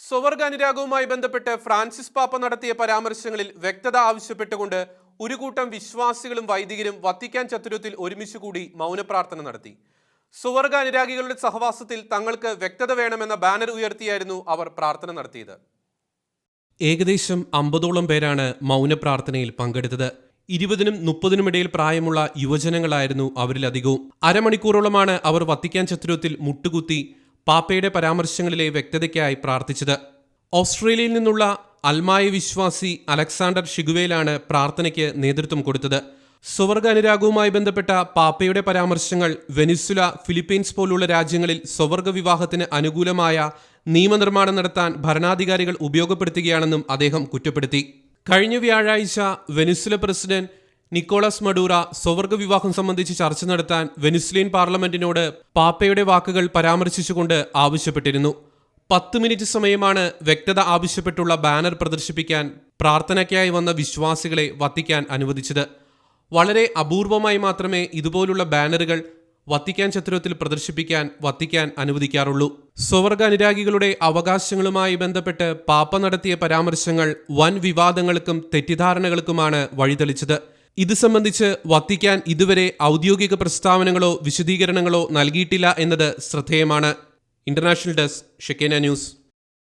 സ്വവർഗ അനുരാഗവുമായി ബന്ധപ്പെട്ട് ഫ്രാൻസിസ് പാപ്പ നടത്തിയ പരാമർശങ്ങളിൽ വ്യക്തത ആവശ്യപ്പെട്ടുകൊണ്ട് ഒരു കൂട്ടം വിശ്വാസികളും വൈദികരും വത്തിക്കാൻ ചത്തുരത്തിൽ ഒരുമിച്ച് കൂടി മൗനപ്രാർത്ഥന നടത്തി. സ്വവർഗ അനുരാഗികളുടെ സഹവാസത്തിൽ തങ്ങൾക്ക് വ്യക്തത വേണമെന്ന ബാനർ ഉയർത്തിയായിരുന്നു അവർ പ്രാർത്ഥന നടത്തിയത്. ഏകദേശം അമ്പതോളം പേരാണ് മൗനപ്രാർത്ഥനയിൽ പങ്കെടുത്തത്. ഇരുപതിനും മുപ്പതിനും ഇടയിൽ പ്രായമുള്ള യുവജനങ്ങളായിരുന്നു അവരിലധികവും. അരമണിക്കൂറോളമാണ് അവർ വത്തിക്കാൻ ചത്തുരത്തിൽ മുട്ടുകുത്തി പാപ്പയുടെ പരാമർശങ്ങളിലെ വ്യക്തതയ്ക്കായി പ്രാർത്ഥിച്ചത്. ഓസ്ട്രേലിയയിൽ നിന്നുള്ള അൽമായ വിശ്വാസി അലക്സാണ്ടർ ഷിഗുവേലാണ് പ്രാർത്ഥനയ്ക്ക് നേതൃത്വം കൊടുത്തത്. സ്വവർഗ അനുരാഗവുമായി ബന്ധപ്പെട്ട പാപ്പയുടെ പരാമർശങ്ങൾ വെനിസുല ഫിലിപ്പീൻസ് പോലുള്ള രാജ്യങ്ങളിൽ സ്വവർഗ വിവാഹത്തിന് അനുകൂലമായ നിയമനിർമ്മാണം നടത്താൻ ഭരണാധികാരികൾ ഉപയോഗപ്പെടുത്തുകയാണെന്നും അദ്ദേഹം കുറ്റപ്പെടുത്തി. കഴിഞ്ഞ വ്യാഴാഴ്ച വെനിസുല പ്രസിഡന്റ് നിക്കോളസ് മഡൂറ സ്വവർഗ വിവാഹം സംബന്ധിച്ച് ചർച്ച നടത്താൻ വെനിസ്ലിയൻ പാർലമെന്റിനോട് പാപ്പയുടെ വാക്കുകൾ പരാമർശിച്ചുകൊണ്ട് ആവശ്യപ്പെട്ടിരുന്നു. പത്ത് മിനിറ്റ് സമയമാണ് വ്യക്തത ആവശ്യപ്പെട്ടുള്ള ബാനർ പ്രദർശിപ്പിക്കാൻ പ്രാർത്ഥനയ്ക്കായി വന്ന വിശ്വാസികളെ വത്തിക്കാൻ അനുവദിച്ചത്. വളരെ അപൂർവമായി മാത്രമേ ഇതുപോലുള്ള ബാനറുകൾ വത്തിക്കാൻ ചത്തുരത്തിൽ പ്രദർശിപ്പിക്കാൻ വത്തിക്കാൻ അനുവദിക്കാറുള്ളൂ. സ്വവർഗ അനുരാഗികളുടെ അവകാശങ്ങളുമായി ബന്ധപ്പെട്ട് പാപ്പ നടത്തിയ പരാമർശങ്ങൾ വൻ വിവാദങ്ങൾക്കും തെറ്റിദ്ധാരണകൾക്കുമാണ് വഴിതെളിച്ചത്. ഇത് സംബന്ധിച്ച് വത്തിക്കാൻ ഇതുവരെ ഔദ്യോഗിക പ്രസ്താവനകളോ വിശദീകരണങ്ങളോ നൽകിയിട്ടില്ല എന്നത് ശ്രദ്ധേയമാണ്. ഇന്റർനാഷണൽ ഡെസ്ക് ഷെക്കേന ന്യൂസ്.